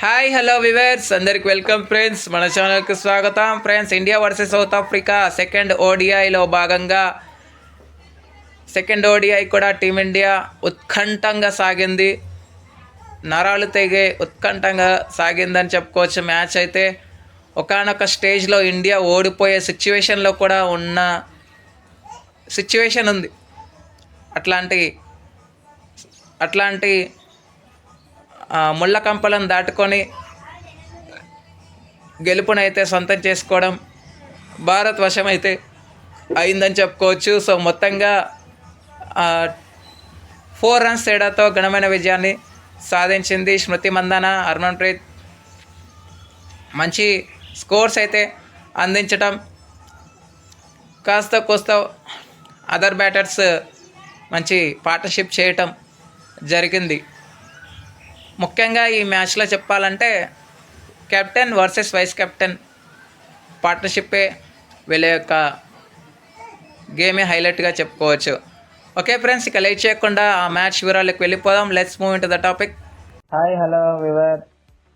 Hi hello viewers అందరికి welcome friends మన ఛానల్కి స్వాగతం. Friends India versus South Africa second ఓడిఐలో భాగంగా. సెకండ్ ఓడిఐ కూడా టీమిండియా ఉత్కంఠంగా సాగింది. నరాలు తెగే ఉత్కంఠంగా సాగిందని చెప్పుకోవచ్చు. మ్యాచ్ అయితే ఒకానొక స్టేజ్లో ఇండియా ఓడిపోయే సిచ్యువేషన్లో కూడా ఉన్న సిచ్యువేషన్ ఉంది. అట్లాంటి అట్లాంటి ముళ్ళ కంపలను దాటుకొని గెలుపునైతే సొంతం చేసుకోవడం భారత్ వశమైతే అయిందని చెప్పుకోవచ్చు. సో మొత్తంగా ఫోర్ రన్స్ తేడాతో ఘనమైన విజయాన్ని సాధించింది స్మృతి మందన హర్మన్ప్రీత్. మంచి స్కోర్స్ అయితే అందించటం. కాస్త కోస్త అదర్ బ్యాటర్స్ మంచి పార్ట్నర్షిప్ చేయటం జరిగింది. ముఖ్యంగా ఈ మ్యాచ్లో చెప్పాలంటే కెప్టెన్ వర్సెస్ వైస్ కెప్టెన్ పార్ట్నర్షిప్పే వీళ్ళ యొక్క గేమే హైలైట్గా చెప్పుకోవచ్చు. ఓకే ఫ్రెండ్స్ ఇక లేట్ చేయకుండా ఆ మ్యాచ్ వివరాలకు వెళ్ళిపోదాం. Let's move in the topic hi hello viewer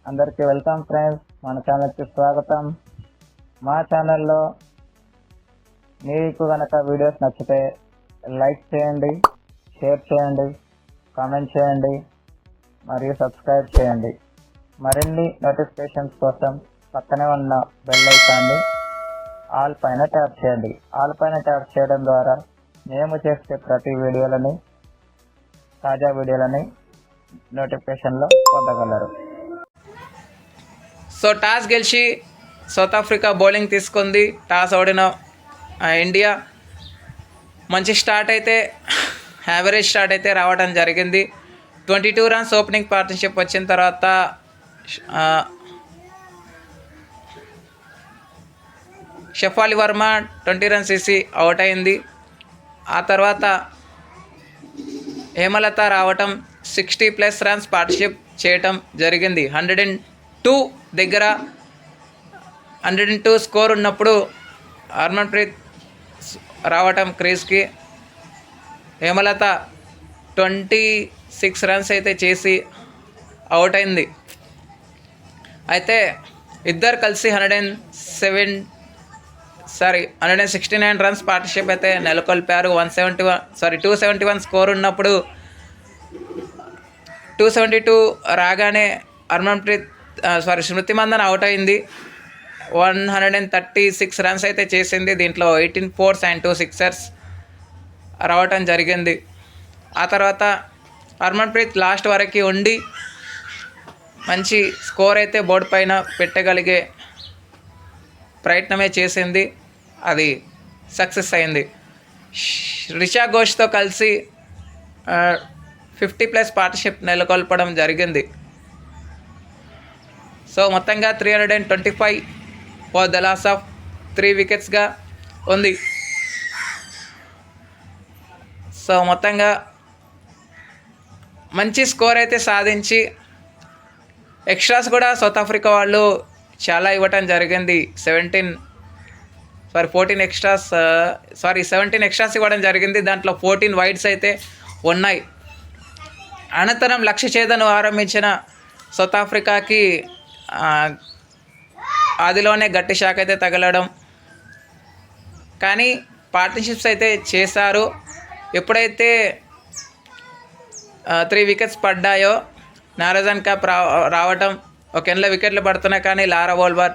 అందరికీ వెల్కమ్ ఫ్రెండ్స్. మన ఛానల్కి స్వాగతం. మా ఛానల్లో మీకు కనుక వీడియోస్ నచ్చితే లైక్ చేయండి షేర్ చేయండి కామెంట్ చేయండి. మరియు సబ్స్క్రైబ్ చేయండి. మరిన్ని నోటిఫికేషన్స్ కోసం పక్కనే ఉన్న బెల్ ఐకాన్ని ఆల్ పైన ట్యాప్ చేయండి. ఆల్ పైన ట్యాప్ చేయడం ద్వారా మేము చేసే ప్రతి వీడియోలని తాజా వీడియోలని నోటిఫికేషన్లో పొందగలరు. సో టాస్ గెలిచి సౌత్ ఆఫ్రికా బౌలింగ్ తీసుకుంది. టాస్ ఓడిన ఆ, ఇండియా మంచి స్టార్ట్ అయితే యావరేజ్ స్టార్ట్ అయితే రావడం జరిగింది. Twenty two runs opening partnership వచ్చిన తర్వాత షఫాలి వర్మ ట్వంటీ రన్స్ వేసి అవుట్ అయింది. ఆ తర్వాత హేమలత రావటం సిక్స్టీ ప్లస్ రన్స్ పార్ట్నర్షిప్ చేయటం జరిగింది. హండ్రెడ్ అండ్ టూ దగ్గర హండ్రెడ్ అండ్ టూ స్కోర్ ఉన్నప్పుడు హర్మన్ప్రీత్ రావటం క్రీజ్కి హేమలత ట్వంటీ సిక్స్ రన్స్ అయితే చేసి అవుట్ అయింది. అయితే ఇద్దరు కలిసి hundred and seven sorry hundred and sixty nine runs partnership అయితే నెలకొల్పారు. One seventy one sorry two seventy one score ఉన్నప్పుడు టూ సెవెంటీ టూ రాగానే హర్మన్ప్రీత్ సారీ స్మృతి మందన్ అవుట్ అయింది. One hundred and thirty six runs అయితే చేసింది. దీంట్లో eighteen fours and two sixers రావటం జరిగింది. ఆ తర్వాత హర్మన్ప్రీత్ లాస్ట్ వరకు ఉండి మంచి స్కోర్ అయితే బోర్డు పైన పెట్టగలిగే ప్రయత్నమే చేసింది. అది సక్సెస్ అయింది. రిషా ఘోష్తో కలిసి ఫిఫ్టీ ప్లస్ పార్ట్నర్షిప్ నెలకొల్పడం జరిగింది. సో మొత్తంగా three hundred and twenty five for the loss of three వికెట్స్గా ఉంది. సో మొత్తంగా మంచి స్కోర్ అయితే సాధించి ఎక్స్ట్రాస్ కూడా సౌత్ ఆఫ్రికా వాళ్ళు చాలా ఇవ్వటం జరిగింది. Seventeen sorry fourteen extras sorry seventeen extras ఇవ్వడం జరిగింది. దాంట్లో ఫోర్టీన్ వైడ్స్ అయితే ఉన్నాయి. అనంతరం లక్ష్య చేదను ఆరంభించిన సౌత్ ఆఫ్రికాకి ఆదిలోనే అదిలోనే గట్టి షాక్ అయితే తగలడం. కానీ పార్ట్నర్షిప్స్ అయితే చేశారు. ఎప్పుడైతే త్రీ వికెట్స్ పడ్డాయో నారాజన్ కప్ రా రావటం ఒక ఎన్ల వికెట్లు పడుతున్నాయి కానీ లారా ఓల్వర్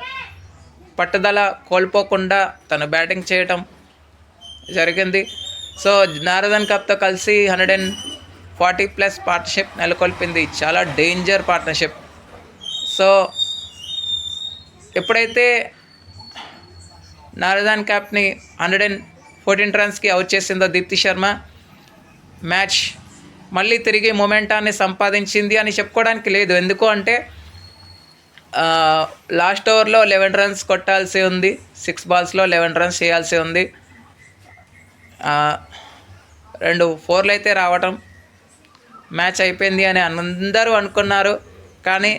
పట్టుదల కోల్పోకుండా తను బ్యాటింగ్ చేయటం జరిగింది. సో నారదన్ కప్తో కలిసి hundred and forty plus partnership నెలకొల్పింది. చాలా డేంజర్ పార్ట్నర్షిప్ సో ఎప్పుడైతే నారదాన్ క్యాప్ని హండ్రెడ్ అండ్ ఫోర్టీన్ రన్స్కి అవుట్ చేసిందో దీప్తి శర్మ మ్యాచ్ మళ్ళీ తిరిగి మొమెంటాన్ని సంపాదించింది అని చెప్పుకోవడానికి లేదు. ఎందుకు అంటే లాస్ట్ ఓవర్లో లెవెన్ రన్స్ కొట్టాల్సి ఉంది. సిక్స్ బాల్స్లో లెవెన్ రన్స్ చేయాల్సి ఉంది. రెండు ఫోర్లు అయితే రావటం మ్యాచ్ అయిపోయింది అని అందరూ అనుకున్నారు. కానీ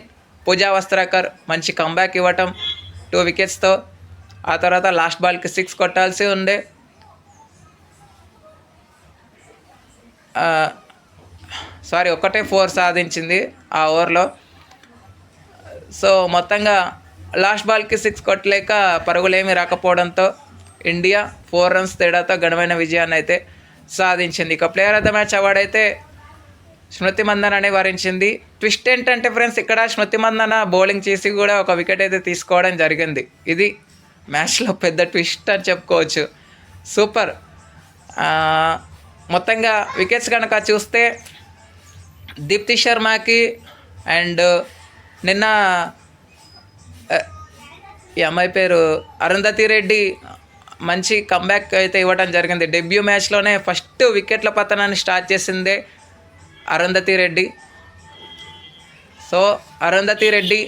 పూజా వస్త్రాకర్ మంచి కంబ్యాక్ ఇవ్వటం టూ వికెట్స్తో ఆ తర్వాత లాస్ట్ బాల్కి సిక్స్ కొట్టాల్సి ఉండే. సారీ ఒక్కటే ఫోర్ సాధించింది ఆ ఓవర్లో. సో మొత్తంగా లాస్ట్ బాల్కి సిక్స్ కొట్టలేక పరుగులేమీ రాకపోవడంతో ఇండియా ఫోర్ రన్స్ తేడాతో ఘనమైన విజయాన్ని అయితే సాధించింది. ఇక player of the match award అయితే స్మృతి మందనని వరించింది. ట్విస్ట్ ఏంటంటే ఫ్రెండ్స్ ఇక్కడ స్మృతి మందన బౌలింగ్ చేసి కూడా ఒక వికెట్ అయితే తీసుకోవడం జరిగింది. ఇది మ్యాచ్లో పెద్ద ట్విస్ట్ అని చెప్పుకోవచ్చు. సూపర్. మొత్తంగా వికెట్స్ కనుక చూస్తే దీప్తి శర్మకి అండ్ నిన్న ఈ అమ్మాయి పేరు అరుంధతి రెడ్డి మంచి కంబ్యాక్ అయితే ఇవ్వడం జరిగింది. డెబ్యూ మ్యాచ్లోనే ఫస్ట్ వికెట్ల పతనాన్ని స్టార్ట్ చేసిందే అరుంధతి రెడ్డి. సో అరుంధతి రెడ్డి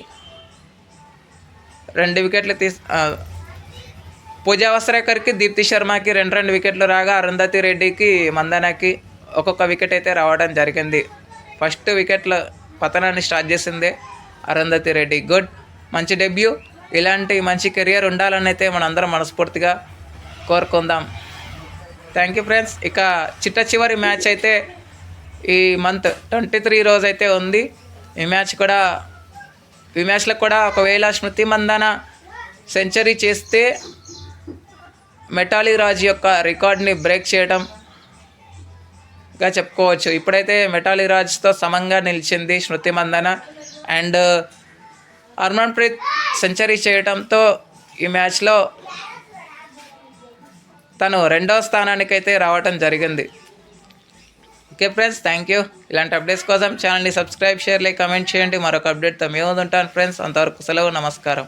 రెండు వికెట్లు తీస్ పూజా వస్త్రేకర్కి దీప్తి శర్మకి రెండు రెండు వికెట్లు రాగా అరుంధతి రెడ్డికి మందనకి ఒక్కొక్క వికెట్ అయితే రావడం జరిగింది. ఫస్ట్ వికెట్ల పతనాన్ని స్టార్ట్ చేసిందే అరుంధతి రెడ్డి. గుడ్. మంచి డెబ్యూ. ఇలాంటి మంచి కెరియర్ ఉండాలని అయితే మనందరం మనస్ఫూర్తిగా కోరుకుందాం. థ్యాంక్ యూ ఫ్రెండ్స్ ఇక చిట్ట చివరి మ్యాచ్ అయితే ఈ మంత్ ట్వంటీ త్రీ రోజు అయితే ఉంది. ఈ మ్యాచ్ కూడా ఈ మ్యాచ్లో కూడా ఒకవేళ స్మృతి మందన సెంచరీ చేస్తే మెటాలి రాజ్ యొక్క రికార్డ్ని బ్రేక్ చేయడం గా చెప్పుకోవచ్చు. ఇప్పుడైతే మెటాలి రాజ్తో సమంగా నిలిచింది Smriti Mandhana and uh, Harmanpreet century చేయడంతో ఈ మ్యాచ్లో తను రెండవ స్థానానికి అయితే రావటం జరిగింది. Okay friends thank you. ఇలాంటి అప్డేట్స్ కోసం ఛానల్ని సబ్స్క్రైబ్ షేర్ లైక్ కమెంట్ చేయండి. మరొక అప్డేట్తో మేము ఉంటాను ఫ్రెండ్స్. అంతవరకు సెలవు నమస్కారం.